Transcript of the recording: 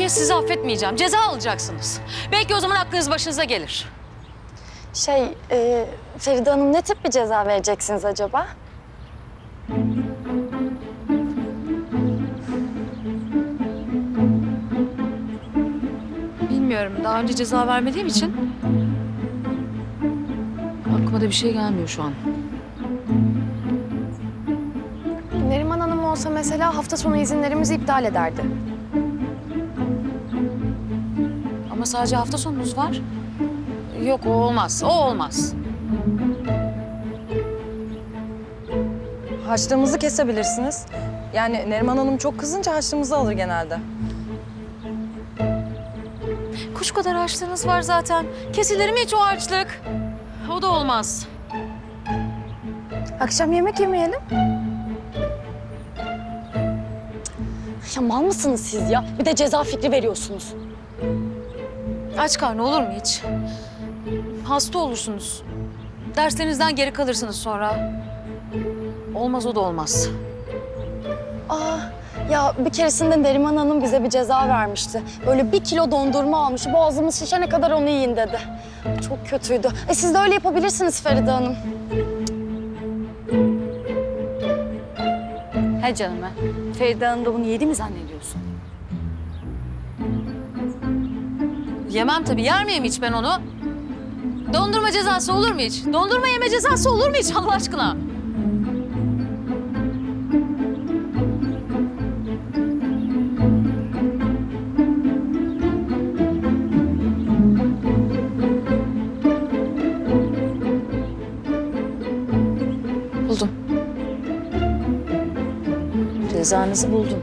kez sizi affetmeyeceğim. Ceza alacaksınız. Belki o zaman aklınız başınıza gelir. Şey, e, Feride Hanım ne tip bir ceza vereceksiniz acaba? Bilmiyorum. Daha önce ceza vermediğim için aklıma da bir şey gelmiyor şu an. Neriman Hanım olsa mesela hafta sonu izinlerimizi iptal ederdi. Ama sadece hafta sonunuz var. Yok o olmaz. O olmaz. Harçlığımızı kesebilirsiniz. Yani Neriman Hanım çok kızınca harçlığımızı alır genelde. Kuş kadar harçlığınız var zaten. Kesilir mi hiç o harçlık? O da olmaz. Akşam yemek yemeyelim. Ya mal mısınız siz ya? Bir de ceza fikri veriyorsunuz. Aç karnı olur mu hiç? Hasta olursunuz. Derslerinizden geri kalırsınız sonra. Olmaz o da olmaz. Aa, ya bir keresinde Neriman Hanım bize bir ceza vermişti. Böyle bir kilo dondurma almış. Boğazımız şişene kadar onu yiyin dedi. Çok kötüydü. E siz de öyle yapabilirsiniz Feride Hanım. He canım he. Feride Hanım da bunu yedi mi zannediyorsun? Yemem tabii. Yer miyim hiç ben onu? Dondurma cezası olur mu hiç? Dondurma yeme cezası olur mu hiç Allah aşkına? Buldum. Cezanızı buldum.